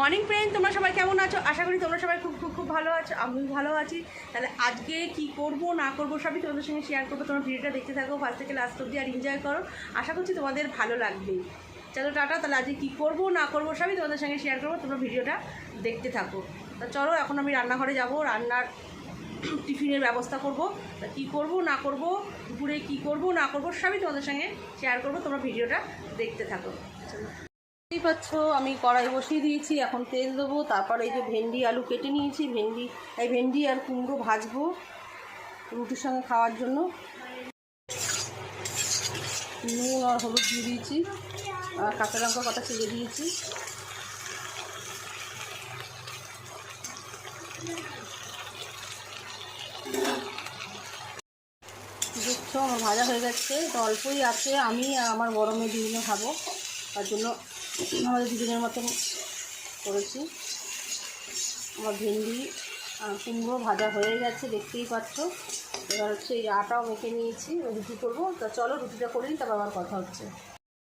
Morning friend তোমরা সবাই কেমন আছো? আশা করি তোমরা সবাই খুব খুব খুব ভালো আছো। আমি ভালো আছি। তাহলে আজকে কি করব, না করব সবই তোমাদের সঙ্গে শেয়ার করব। তোমরা ভিডিওটা দেখতে থাকো ফার্স্ট থেকে লাস্ট অব্দি আর এনজয় করো। আশা করছি তোমাদের ভালো লাগবে। চলো, টাটা। তাহলে আজকে কী করব, না করব সবই তোমাদের সঙ্গে শেয়ার করব। তোমরা ভিডিওটা দেখতে থাকো। তা চলো, এখন আমি রান্নাঘরে যাব। রান্নার টিফিনের ব্যবস্থা করব। তা কী করব, না করব, দুপুরে কী করব, না করব সবই তোমাদের সঙ্গে শেয়ার করব। তোমরা ভিডিওটা দেখতে থাকো। দেখতেই পাচ্ছ, আমি কড়াই বসিয়ে দিয়েছি, এখন তেল দেবো, তারপর এই যে ভেন্ডি, আলু কেটে নিয়েছি, ভেন্ডি, এই ভেন্ডি আর কুমড়ো ভাজবো রুটির সঙ্গে খাওয়ার জন্য। নুন আর হলুদ দিয়ে দিয়েছি, আর কাঁচা লঙ্কা কটা চিড়ে দিয়েছি। দেখছ, আমার ভাজা হয়ে গেছে তো অল্পই আছে, আমি আমার গরমে দুজনে খাব, তার জন্য আমাদের দুজনের মতন করেছি। আমার ভেন্ডি কুমড়ো ভাজা হয়ে গেছে, দেখতেই পাচ্ছ। এবার হচ্ছে এই আটাও মেখে নিয়েছি রুটি করব। তা চলো রুটিটা করে নিই, তারপর আবার কথা হচ্ছে।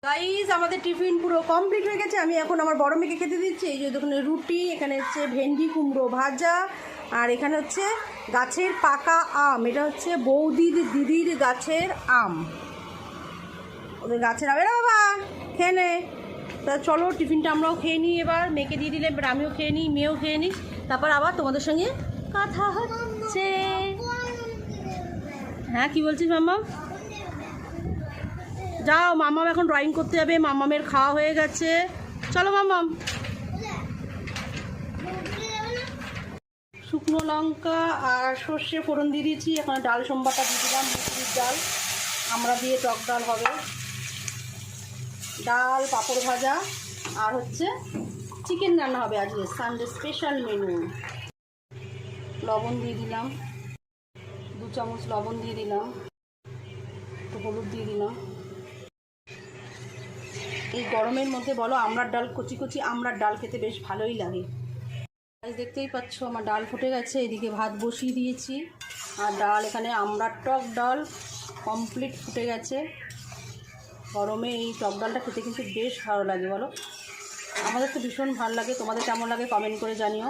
গাইজ আমাদের টিফিন পুরো কমপ্লিট হয়ে গেছে। আমি এখন আমার বড় মেয়েকে খেতে দিচ্ছি। এই যে দোকানে রুটি, এখানে হচ্ছে ভেন্ডি, কুমড়ো ভাজা, আর এখানে হচ্ছে গাছের পাকা আম। এটা হচ্ছে বৌদির দিদির গাছের আম। ওদের গাছের আম। এরা বাবা, খেয়ে তা চলো, টিফিনটা আমরাও খেয়ে নিই এবার। মেয়েকে দিয়ে দিলে, এবার আমিও খেয়ে নিই, মেয়েও খেয়ে নিই তারপর আবার তোমাদের সঙ্গে কথা হচ্ছে। হ্যাঁ কি বলছিস মাম্মা যাও মামাম এখন ড্রয়িং করতে যাবে মামামের খাওয়া হয়ে গেছে। চলো মামাম শুকনো লঙ্কা আর সর্ষে ফোড়ন দিয়ে দিয়েছি। এখানে ডাল সোমবারটা দিয়ে দিলাম, মুসুরির ডাল। আমরা দিয়ে টক ডাল হবে। ডাল, পাঁপড় ভাজা আর হচ্ছে চিকেন রান্না হবে আজকে সানডে স্পেশাল মেনু লবণ দিয়ে দিলাম, দু চামচ লবণ দিয়ে দিলাম, একটু হলুদ দিয়ে দিলাম। এই গরমের মধ্যে বলো আমরার ডাল, কচি কচি আমড়ার ডাল খেতে বেশ ভালোই লাগে। দেখতেই পাচ্ছ আমার ডাল ফুটে গেছে, এদিকে ভাত বসিয়ে দিয়েছি। আর ডাল এখানে, আমড়ার টক ডাল কমপ্লিট ফুটে গেছে। গরমে এই টক ডালটা খেতে কিন্তু বেশ ভালো লাগে, বলো? আমাদের তো ভীষণ ভালো লাগে, তোমাদের কেমন লাগে কমেন্ট করে জানিও।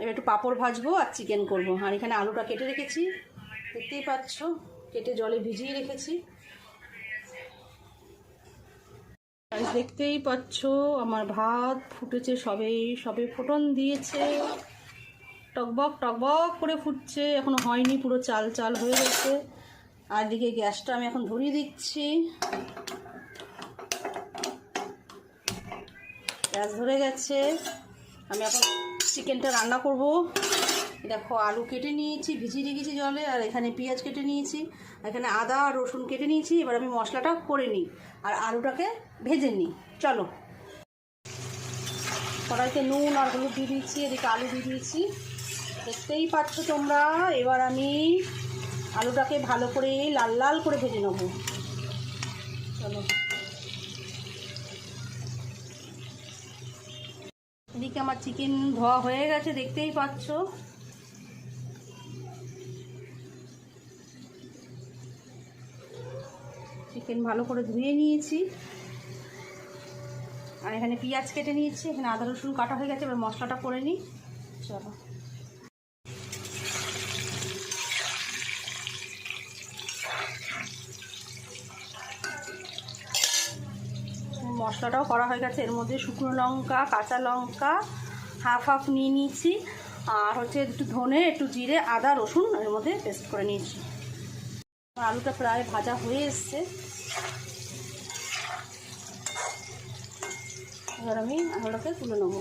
এবার একটু পাঁপড় ভাজবো আর চিকেন করব। আর এখানে আলুটা কেটে রেখেছি, দেখতেই পাচ্ছ, কেটে জলে ভিজিয়ে রেখেছি। দেখতেই পাচ্ছ, আমার ভাত ফুটেছে সবে সবে ফোটন দিয়েছে। টকবক টকবক করে ফুটছে, এখনও হয়নি, পুরো চাল চাল হয়ে গেছে। আর এদিকে গ্যাসটা আমি এখন ধরিয়ে দিচ্ছি। গ্যাস ধরে গেছে। আমি এখন চিকেনটা রান্না করব। দেখো, আলু কেটে নিয়েছি, ভিজিয়ে রেখেছি জলে, আর এখানে পেঁয়াজ কেটে নিয়েছি এখানে আদা আর রসুন কেটে নিয়েছি। এবার আমি মশলাটা করে নিই, আর আলুটাকে ভেজে নিই। চলো। কড়াইতে নুন আর হলুদ দিয়ে দিয়েছি, এদিকে আলু দিয়ে দিয়েছি। দেখতেই পাচ্ছ তোমরা, এবার আমি আলুটাকে ভালো করে লাল লাল করে ভেজে নেব। চলো। এদিকে আমার চিকেন ধোয়া হয়ে গেছে, দেখতেই পাচ্ছ। চিকেন ভালো করে ধুয়ে নিয়েছি। আর এখানে পেঁয়াজ কেটে নিয়েছি, এখানে আদা রসুন কাটা হয়ে গেছে, এবার মশলাটা করে নিই। চলো। মশলাটাও করা হয়ে গেছে। এর মধ্যে শুকনো লঙ্কা, কাঁচা লঙ্কা হাফ হাফ নিয়ে নিয়েছি। আর হচ্ছে একটু ধনে, একটু জিরে, আদা, রসুন এর মধ্যে পেস্ট করে নিয়েছি। আলুটা প্রায় ভাজা হয়ে এসছে। এবার আমি আলুটাকে তুলে নেব।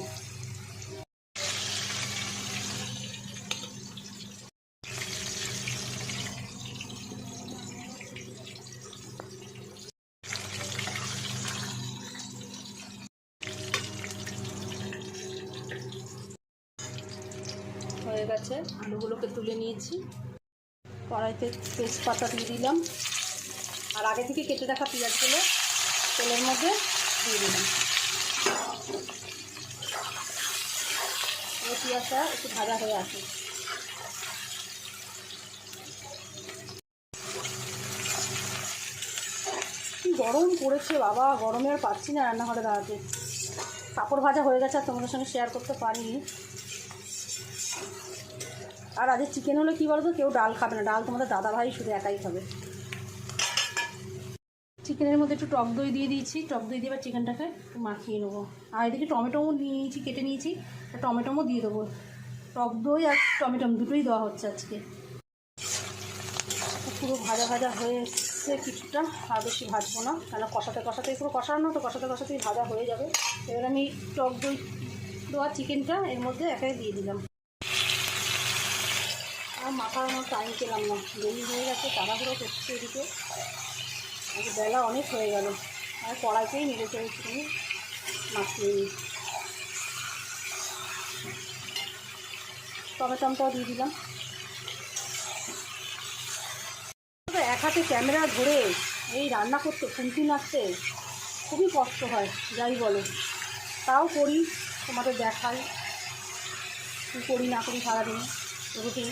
গেছে, আলুগুলোকে তুলে নিয়েছি। কড়াইতে তেজপাতা দিয়ে দিলাম। আর আগে থেকে কেটে রাখা পেঁয়াজগুলো তেলের মধ্যে দিয়ে দিলাম। পেঁয়াজটা একটু ভাজা হয়ে আসে গরম পড়েছে বাবা, গরমে আর পাচ্ছি না রান্নাঘরে দাঁড়াতে। কাপড় ভাজা হয়ে গেছে আর তোমাদের সঙ্গে শেয়ার করতে পারিনি। আর আজকে চিকেন হলে কী বলতো? কেউ ডাল খাবে না। ডাল তোমাদের দাদা ভাই শুধু একাই খাবে। চিকেনের মধ্যে একটু টক দই দিয়ে দিয়েছি। টক দই দিয়ে এবার চিকেনটাকে একটু মাখিয়ে নেব। আর এদিকে টমেটোও নিয়ে নিয়েছি কেটে নিয়েছি। আর টমেটোও দিয়ে দেবো। টক দই আর টমেটো দুটোই দেওয়া হচ্ছে আজকে। পুরো ভাজা ভাজা হয়ে এসছে কিছুটা। আর বেশি ভাজবো না। তাহলে কষাতে কষাতে পুরো কষানো তো কষাতে কষাতেই ভাজা হয়ে যাবে। এবার আমি টক দই দেওয়া চিকেনটা এর মধ্যে একাই দিয়ে দিলাম। আর মাখানোর টাইম পেলাম না। দেরি হয়ে গেছে, তাড়াহুড়ো করছে এদিকে। আজ বেলা অনেক হয়ে গেল। আর কড়াইতেই নেড়ে চলেছি আমি মাখিয়ে নিই টমেটোমটাও দিয়ে দিলাম। এক হাতে ক্যামেরা ধরে এই রান্না করতে খুন্তি নাচতে খুবই কষ্ট হয়, যাই বলো। তাও করি, তোমাদের দেখাই। করি না করি সারাদিন রুটিন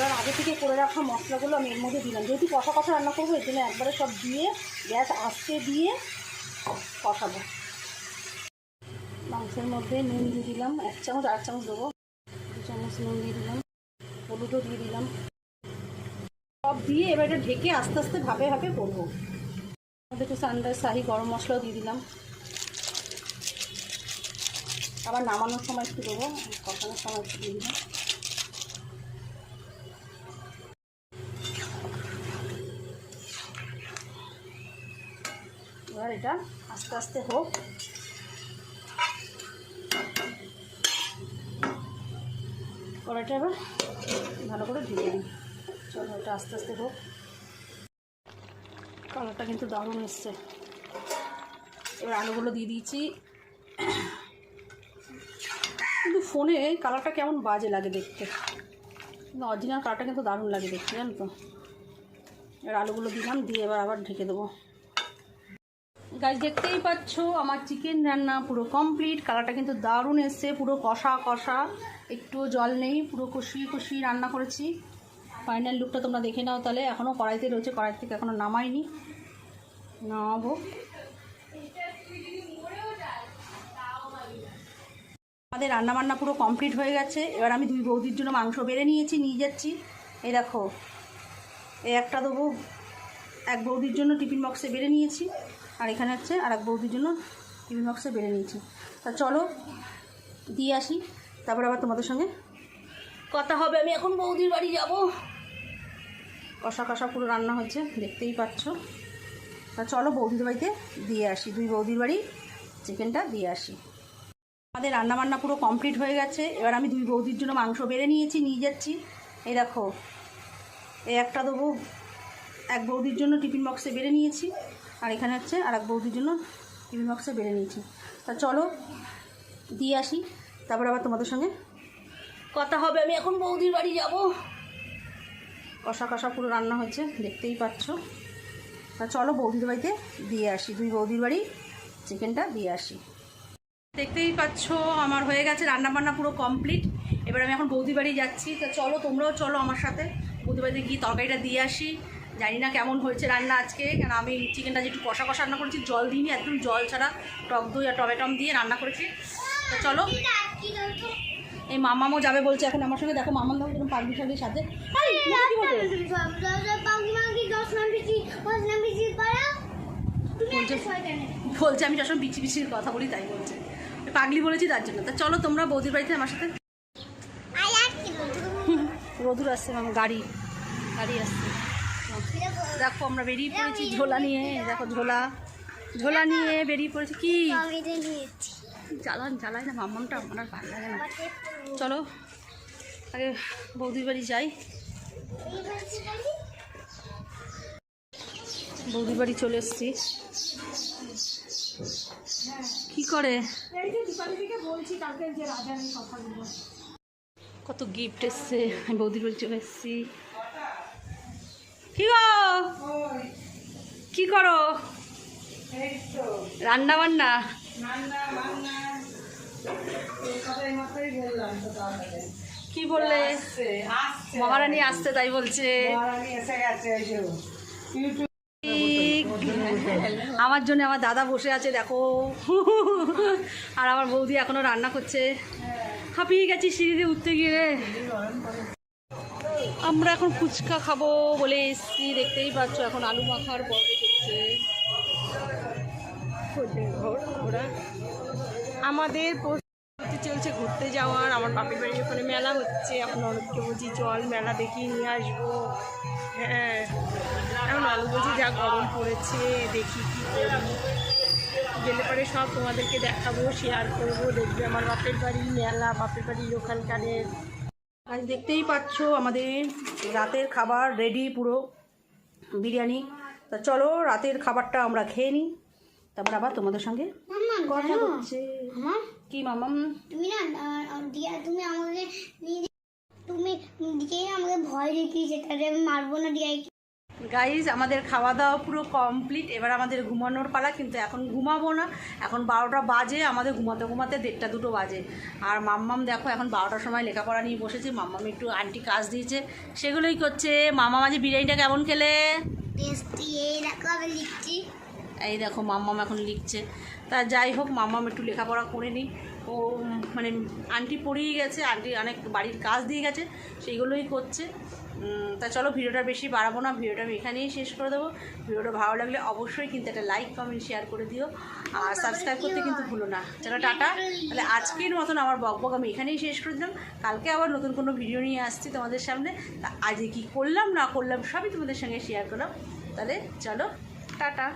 এবার আগে থেকে করে রাখা মশলাগুলো আমি এর মধ্যে দিলাম। যেহেতু কষা কষা রান্না করব, এর জন্য একবারে সব দিয়ে গ্যাস আস্তে দিয়ে কষাবো। মাংসের মধ্যে নুন দিয়ে দিলাম, এক চামচ আর চামচ দেবো। দু চামচ নুন দিয়ে দিলাম, হলুদও দিয়ে দিলাম। সব দিয়ে এবার এটা ঢেকে আস্তে আস্তে ভাবে ভাবে করব। আমাদের একটু সানরাইজ শাহি গরম মশলাও দিয়ে দিলাম। আবার নামানোর সময় একটু দেবো, কষানোর সময় একটু দিয়ে দিলাম এবার এটা আস্তে আস্তে হোক। কড়াইটা এবার ভালো করে ঢেকে দিই চলো, এটা আস্তে আস্তে হোক। কালারটা কিন্তু দারুণ এসছে। এবার আলুগুলো দিয়ে দিয়েছি। কিন্তু ফোনে কালারটা কেমন বাজে লাগে দেখতে। কিন্তু অরিজিনাল কালারটা কিন্তু দারুণ লাগে দেখতে, জানো তো? এবার আলুগুলো দিলাম, দিয়ে এবার আবার ঢেকে দেবো। গাছ দেখতেই পাচ্ছ, আমার চিকেন রান্না পুরো কমপ্লিট কালারটা কিন্তু দারুণ এসছে, পুরো কষা কষা, একটু জল নেই, পুরো কষিয়ে কষিয়ে রান্না করেছি। ফাইনাল লুকটা তোমরা দেখে নাও তাহলে এখনও কড়াইতে রয়েছে, কড়াই থেকে এখনও নামাইনি। নামাবো। আমাদের রান্নাবান্না পুরো কমপ্লিট হয়ে গেছে, এবার আমি দুই বৌদির জন্য মাংস বেড়ে নিয়েছি, নিয়ে যাচ্ছি। এই দেখো, এই একটা দেবো, এক বৌদির জন্য টিফিন বক্সে বেড়ে নিয়েছি। আর এখানে হচ্ছে আর এক বৌদির জন্য টিফিন বক্সে বেড়ে নিয়েছি। তা চলো, দিয়ে আসি, তারপর আবার তোমাদের সঙ্গে কথা হবে। আমি এখন বৌদির বাড়ি যাব। কষা কষা পুরো রান্না হয়েছে, দেখতেই পাচ্ছ। তা চলো বৌদির বাড়িতে দিয়ে আসি, দুই বৌদির বাড়ি চিকেনটা দিয়ে আসি। আমাদের রান্নাবান্না পুরো কমপ্লিট হয়ে গেছে। এবার আমি দুই বৌদির জন্য মাংস বেড়ে নিয়েছি, নিয়ে যাচ্ছি। এই দেখো, এই একটা দেবো। এক বৌদির জন্য টিফিন বক্সে বেড়ে নিয়েছি। আর এখানে হচ্ছে আর এক বৌদির জন্য টিফিন বক্সে বেড়ে নিয়েছি। তা চলো, দিয়ে আসি। তারপর আবার তোমাদের সঙ্গে কথা হবে। আমি এখন বৌদির বাড়ি যাব। কষা কষা পুরো রান্না হয়েছে, দেখতেই পাচ্ছ। তা চলো বৌদির বাড়িতে দিয়ে আসি। দুই বৌদির বাড়ি, চিকেনটা দিয়ে আসি। দেখতেই পাচ্ছ, আমার হয়ে গেছে রান্না বান্না পুরো কমপ্লিট এবার আমি এখন বৌদি বাড়ি যাচ্ছি। তা চলো, তোমরাও চলো আমার সাথে। বৌদি বাড়িতে গিয়ে তরকারিটা দিয়ে আসি। জানি না কেমন হয়েছে রান্না আজকে কেন আমি চিকেনটা যেটু কষা কষা রান্না করেছি জল দিইনি একদম জল ছাড়া টক দই আর টমেটম দিয়ে রান্না করেছি। তো চলো। এই মামামও যাবে বলছে এখন আমার সঙ্গে দেখো মামাম দেখো যেরকম পাগলি শাগলি সাথে? বলছে? আমি সবসময় বিচি বিচির কথা বলি তাই বলছে। পাগলি বলেছি তার জন্য। তা চলো তোমরা বৌদির বাড়িতে আমার সাথে। রোদুর আসছে মামা গাড়ি। গাড়ি আসছে। দেখো, আমরা বেরিয়ে পড়েছি ঝোলা নিয়ে। দেখো, ঝোলা। ঝোলা নিয়ে বেরিয়ে পড়েছি। কি? জ্বালান, জ্বালায় না মাম্মামটা আমার ভালো লাগে না। চলো, আগে বৌদির বাড়ি যাই। বৌদির বাড়ি চলে এসছি। কি করে? কত গিফট এসছে। আমি বৌদির বাড়ি চলে এসছি। কি গো? কি করো? রান্না বান্না? কি বললে? মহারানী আসছে তাই বলছে। আমার জন্য আমার দাদা বসে আছে দেখো। আর আমার বৌদি এখনও রান্না করছে। হাঁপিয়ে গেছি সিঁড়িতে উঠতে গিয়ে। আমরা এখন ফুচকা খাব বলে এসছি, দেখতেই পাচ্ছ এখন আলু মাখার পর্ব আমাদের প্রস্তুতি চলছে ঘুরতে যাওয়ার, আমার বাপের বাড়ির ওখানে মেলা হচ্ছে, এখন অনেককে বলছি চল মেলা দেখিয়ে নিয়ে আসব। হ্যাঁ এখন আলু বলছি যা গরম পড়েছে, দেখি কি গেলে পরে সব তোমাদেরকে দেখাবো শেয়ার করব, দেখবে আমার বাপের বাড়ি মেলা, বাপের বাড়ির ওখানকারের আজ দেখতেই পাচ্ছ আমাদের রাতের খাবার রেডি পুরো বিরিয়ানি। তা চলো রাতের খাবারটা আমরা খেয়ে নিই। তারপর আবার তোমাদের সঙ্গে কথা হচ্ছে। কি মামাম? তুমি না তুমি আমাকে তুমি আমাকে ভয় দেখিয়েছে তাহলে আমি মারবো না দিয়াই গাইজ আমাদের খাওয়া দাওয়া পুরো কমপ্লিট এবার আমাদের ঘুমানোর পালা কিন্তু এখন ঘুমাবো না। এখন বারোটা বাজে আমাদের ঘুমাতে ঘুমাতে দেড়টা দুটো বাজে। আর মাম্মাম দেখো এখন বারোটার সময় লেখাপড়া নিয়ে বসেছে। মাম্মাম একটু আন্টি কাজ দিয়েছে। সেগুলোই করছে। মামা মাঝে বিরিয়ানিটা কেমন খেলে? এই দেখো মাম্মাম এখন লিখছে। তা যাই হোক মাম্মাম একটু লেখাপড়া করে নিই। ও মানে আন্টি পড়িয়ে গেছে, আন্টি অনেক বাড়ির কাজ দিয়ে গেছে, সেইগুলোই করছে। তা চলো ভিডিওটা বেশি বাড়াবো না, ভিডিওটা আমি এখানেই শেষ করে দেবো। ভিডিওটা ভালো লাগলে অবশ্যই কিন্তু একটা লাইক কমেন্ট শেয়ার করে দিও। আর সাবস্ক্রাইব করতে কিন্তু ভুলো না। চলো টাটা। তাহলে আজকের মতন আমার বক বক আমি এখানেই শেষ করে দিলাম। কালকে আবার নতুন কোনো ভিডিও নিয়ে আসছি তোমাদের সামনে। তা আজকে কী করলাম, না করলাম, সবই তোমাদের সঙ্গে শেয়ার করলাম। তাহলে চলো, টাটা।